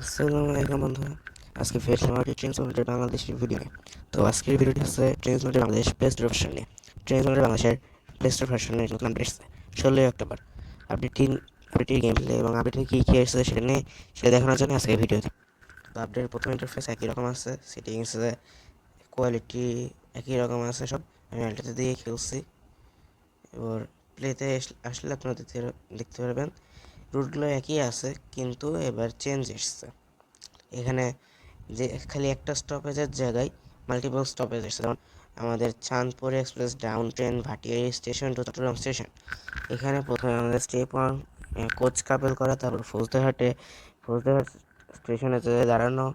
আসসালামু আলাইকুম বন্ধুরা আজকে ফের আমাকে ট্রেন্স মোটর বাংলাদেশের ভিডিও নিয়ে। তো আজকের ভিডিওটি হচ্ছে trains motor Bangladesh play store নিয়ে। ট্রেন্স মোটর বাংলাদেশের প্লে স্টোর ভার্সনের নতুন আপডেট এসেছে। ষোলোই অক্টোবর। আপডেটটি আপডেটের গেম প্লে এবং আপডেটে কী কী এসেছে সেটা নিয়ে সেটা দেখানোর জন্য আজকে ভিডিওতে তো আপডেটের প্রথম ইন্টারফেস একই রকম আছে সেটিংস কোয়ালিটি একই রকম আছে সব। আমি আলটাতে দিয়ে খেলছি। এবার প্লেতে আসলে আপনারা দেখতে দেখতে পারবেন। রুটগুলো একই আছে, কিন্তু এবার চেঞ্জ এসছে। এখানে যে খালি একটা স্টপেজের জায়গায় মাল্টিপল স্টপেজ এসছে। যেমন আমাদের Chandpur express down train Bhatiari station to Chattogram station এখানে প্রথমে আমাদের স্টেপ ওয়ান কোচ কাপেল করা, তারপর ফৌজদারহাটে ফৌজদারহাট স্টেশনে যে দাঁড়ানো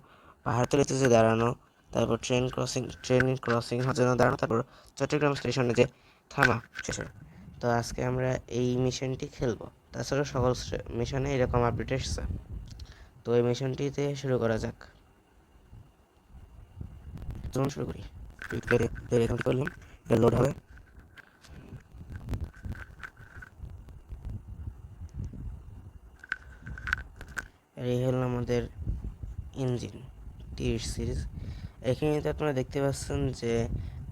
পাহাড়তলিতে যে দাঁড়ানো, তারপর ট্রেন ক্রসিং ট্রেন ক্রসিং হওয়ার জন্য দাঁড়ানো, তারপর চট্টগ্রাম স্টেশনে যে থামা। শেষে তো আজকে আমরা এই মিশনটি খেলব। তাছাড়া সকল মিশনে এরকম আপডেট এসছে। তো এই মিশনটিতে শুরু করা যাক। চলুন শুরু করি। করলাম লোড হবে। এই হলো আমাদের ইঞ্জিন তিরিশ সিরিজ এখানে তো আপনারা দেখতে পাচ্ছেন যে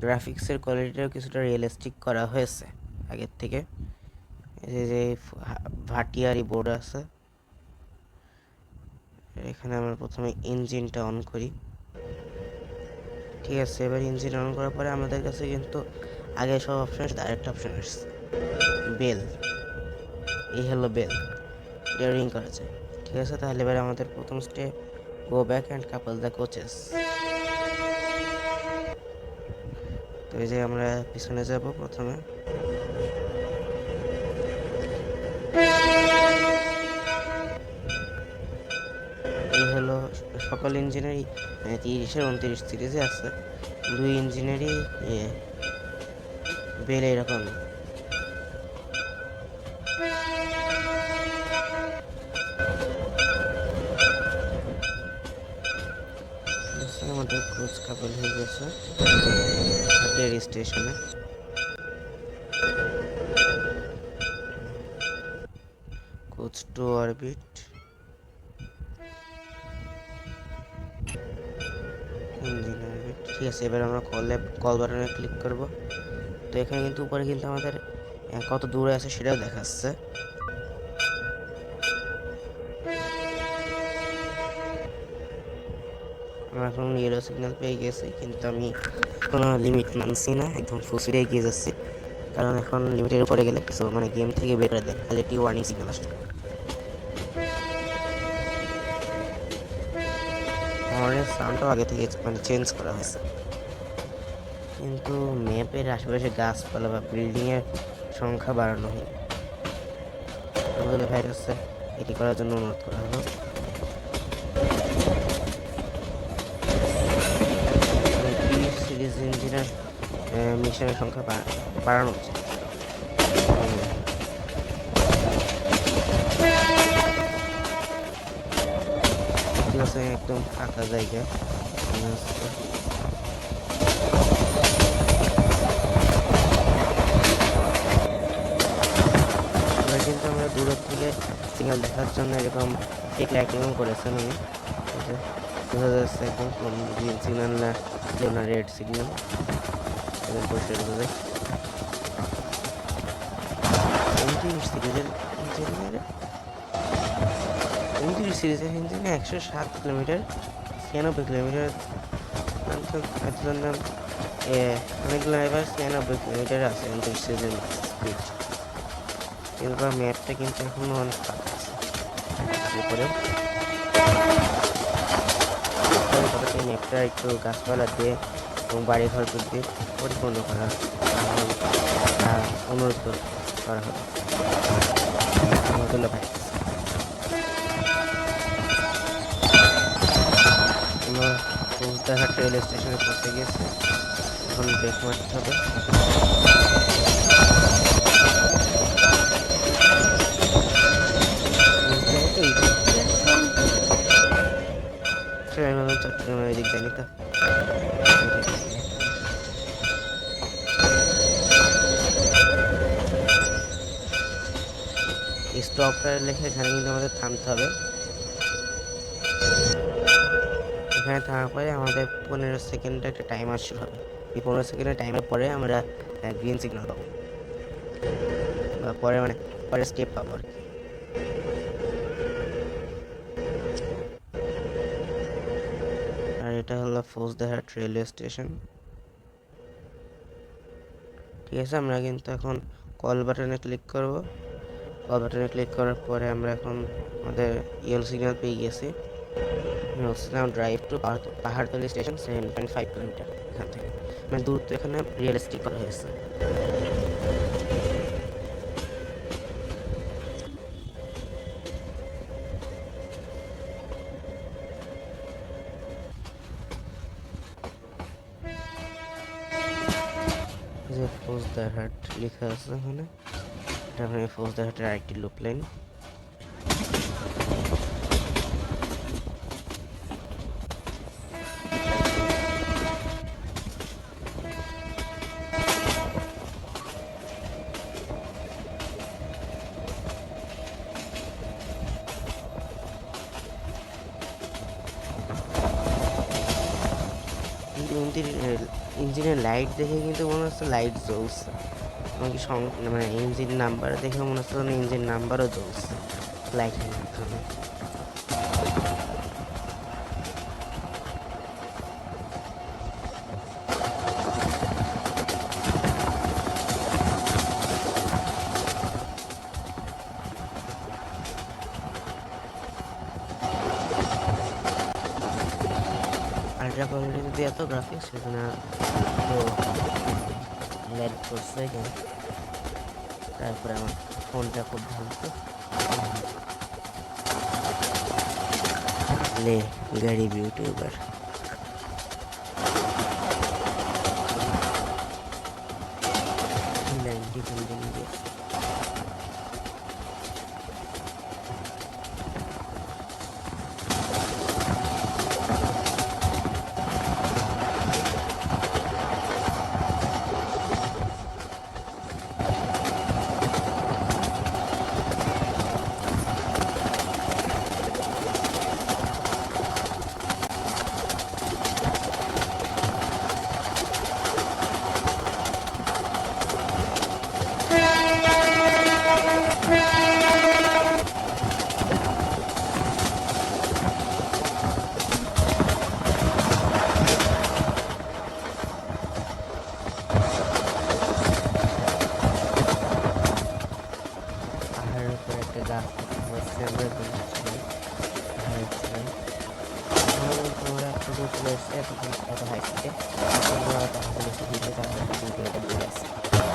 গ্রাফিক্সের কোয়ালিটিটাও কিছুটা রিয়েলিস্টিক করা হয়েছে আগের থেকে। এই যে ভাটিয়ারি বোর্ড আছে। এখানে আমরা প্রথমে ইঞ্জিনটা অন করি। ঠিক আছে, এবার ইঞ্জিন অন করার পরে আমাদের কাছে কিন্তু আগে সব অপশন আসছে আরেকটা অপশন আসছে। বেল এই হলো বেল রিং করা যায়। ঠিক আছে, তাহলে এবার আমাদের প্রথম step go back and couple the coaches তো এই যে আমরা পিছনে যাব প্রথমে এই হলো সকল ইঞ্জিনেরই তিরিশের উনত্রিশ সিরিজে আছে দুই ইঞ্জিনেরই বেল এরকম। আমাদের কোচ কাপল হয়ে গেছে। হাটের স্টেশনে। Coach two orbit. অরবিট ঠিক আছে, এবার আমরা কলে কল বাটনে ক্লিক করব। তো এখানে কিন্তু উপরে কিন্তু আমাদের কত দূরে আছে সেটাও দেখাচ্ছে। আমরা এখন ইয়েলো সিগন্যাল পেয়ে গেছি, কিন্তু আমি কোনো লিমিট মানছি না, একদম স্পিডে এগিয়ে যাচ্ছি। কারণ এখন লিমিটের উপরে গেলে কিছু মানে গেম থেকে বের করে দেয় খালি একটি ওয়ার্নিং সিগন্যাল আসছে হর্নের সাউন্ডটাও আগে থেকে মানে চেঞ্জ করা হয়েছে। কিন্তু ম্যাপের আশেপাশে গাছপালা বা বিল্ডিংয়ের সংখ্যা বাড়ানো হয়নি। ভাইরাসে এটি করার জন্য অনুরোধ করা হলো। সিরিজ ইঞ্জিনের মিশনের সংখ্যা বাড়ানো উচিত। আছে একদম ফাঁকা জায়গা। কিন্তু আমরা দূরের থেকে সিগন্যাল দেখার জন্য এরকম ঠিক লাইটিংও করেছেন উনি। বোঝা যাচ্ছে একদম গ্রিন সিগন্যাল না না রেড সিগন্যাল এবং পরিষ্কার বোঝা যায় ইঞ্জিনিয়ারে উনত্রিশ সিরিজের ইঞ্জিনে একশো সাত কিলোমিটার, ছিয়ানব্বই কিলোমিটার অনেকগুলো এবার ছিয়ানব্বই কিলোমিটার আছে উনত্রিশ সিরিজের স্পিড কিন্তু ম্যাপটা কিন্তু এখনও অনেক আছে। ম্যাপটা একটু গাছপালা দিয়ে এবং বাড়ি ঘর দিয়ে পরিপূর্ণ করা অনুরোধ করা হবে। ধন্যবাদ। রেল স্টেশনে পৌঁছে গেছি এখন ব্রেক মারতে হবে। স্টপটা লেখে এখানে কিন্তু আমাদের থামতে হবে। এখানে থাকার পরে আমাদের পনেরো সেকেন্ডে একটা টাইমার শুরু হবে। এই পনেরো সেকেন্ডের টাইমের পরে আমরা গ্রিন সিগন্যাল পাবো। বা পরে মানে পরে স্টেপ পাবো আর কি। আর এটা হলো ফৌজদারহাট রেলওয়ে স্টেশন ঠিক আছে, আমরা কিন্তু এখন কল বাটনে ক্লিক করব। কল বাটনে ক্লিক করার পরে আমরা এখন আমাদের ইয়েল সিগন্যাল পেয়ে গেছি। Signal drive to Pahartali station seven point five kilometre এখান থেকে। মানে দূরত্ব এখানে রিয়েলিস্টিক করা হয়েছে। যে ফৌজদারহাট লেখা আছে ওখানে। এটা ফৌজদারহাটের আরেকটি লুপ লাইন ইঞ্জিনের লাইট দেখে কিন্তু মনে হচ্ছে লাইট জ্বলছে। এমনকি মানে ইঞ্জিন নাম্বার দেখে মনে হচ্ছে ইঞ্জিন নাম্বারও জ্বলছে। লাইটের এত গ্রাফিক্স সেখানে ল্যাড করছে তারপরে আমার ফোনটা খুব ভালো তো। লে, গাড়ি ইউটিউবার। নাইনটি দূর চলে এসছে এত হাইট থেকে আপনারা তাহলে ভিডিওটা দিতে তারপরে দুই কিলোমিটার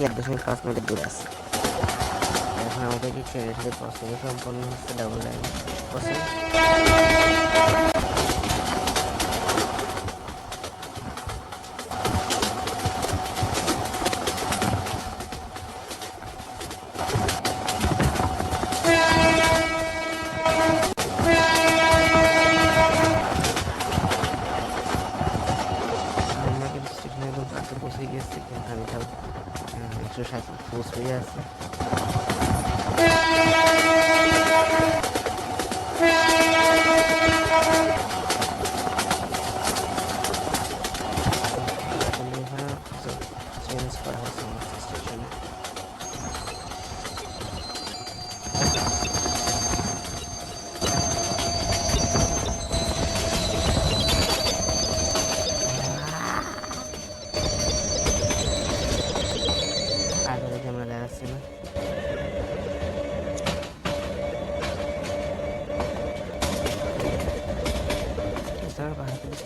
থেকে এক দশমিক পাঁচ মিটার দূরে আছে। এখন আমাদের কি ট্রেনের সাথে ক্রসিং সম্পন্ন হচ্ছে ডাবল লাইন ক্রসিং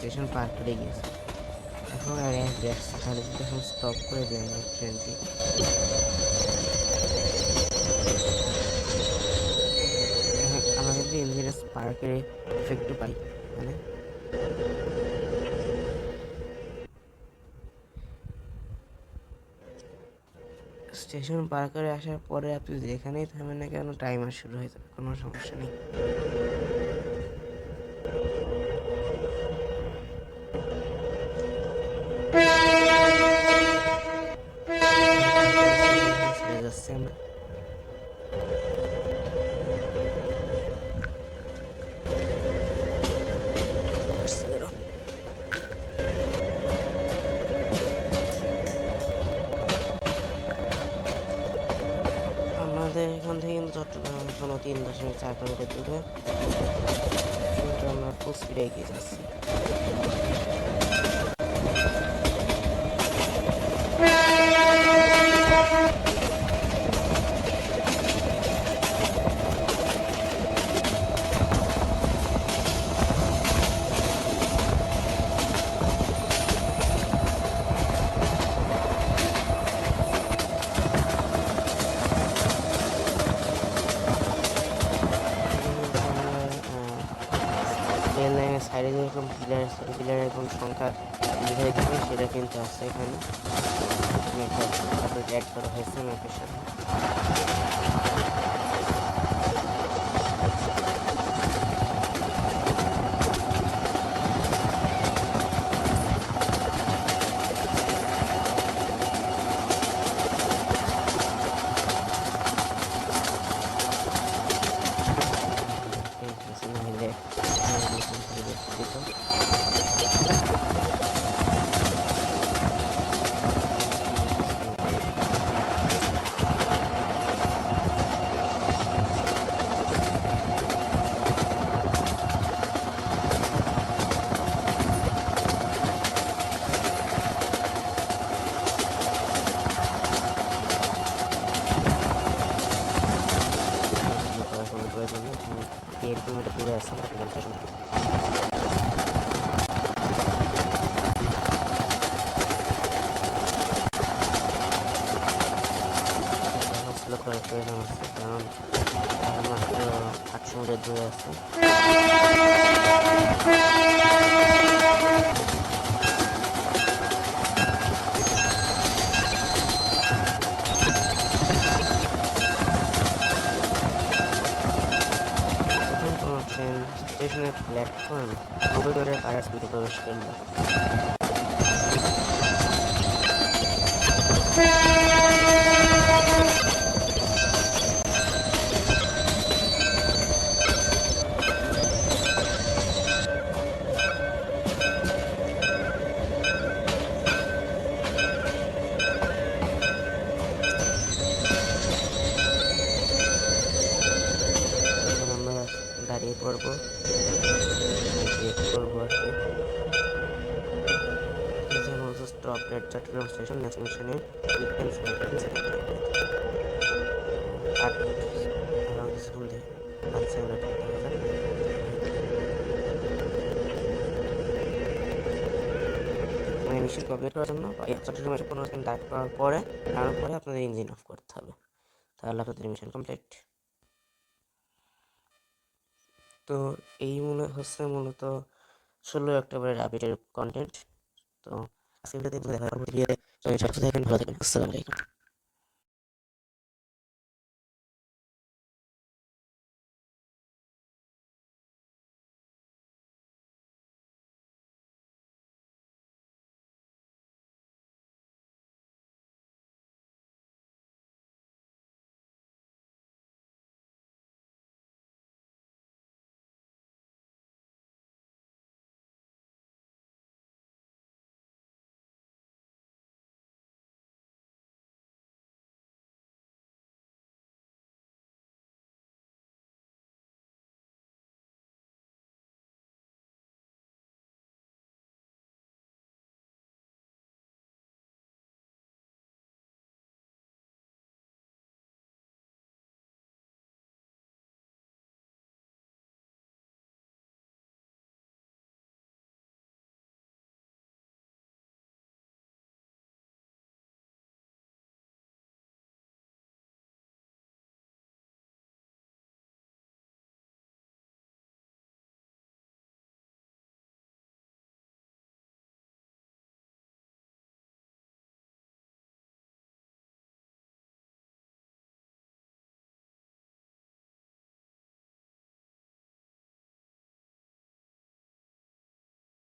স্টেশন পার করে গিয়েছে। এখন আর আসবে আসছে তাহলে এখন স্টপ করে আমরা ট্রেনটি আমরা যদি ইঞ্জিনিয়ার্স পার্কের ইফেক্ট পাই মানে স্টেশন পার করে আসার পরে আপনি যেখানেই থামেন না কেন টাইমার শুরু হয়ে যাবে, কোনো সমস্যা নেই ছেড়ে যাচ্ছি আমরা আমাদের এখান থেকে কিন্তু চট্টগ্রাম এখনও তিন দশমিক চার কিলোমিটার দূরে। কিন্তু আমরা ফুল স্পিডে এগিয়ে যাচ্ছি। যেরকম পিলার পিলার এবং সংখ্যা লিখে করে সেটা কিন্তু আছে এখানে। অ্যাড করা হয়েছে ম্যাপের সাথে প্রয়োজন আছে কারণ মাত্র আটশো মিটার দূরে আছে স্টেশনের প্ল্যাটফর্ম করিডোরে পাড়ার স্পিডে প্রবেশ করল এখন আমরা দাঁড়িয়ে পড়ব চেক করব আর কি যেমন এট চট্টগ্রাম স্টেশন নেক্সট মিশনে আট মিশন কমপ্লিট করার জন্য চট্টগ্রাম এসে পনেরো সেকেন্ড করার পরে তারপরে আপনাদের ইঞ্জিন অফ করতে হবে। তাহলে আপনাদের মিশন কমপ্লিট তো এই মনে হচ্ছে মূলত ষোলো অক্টোবরের আপডেটের কন্টেন্ট তো আজকে ভিডিওতে দেখা হবে ভিডিওতে সবাই সুস্থ থাকবেন ভালো থাকবেন। আসসালামু আলাইকুম।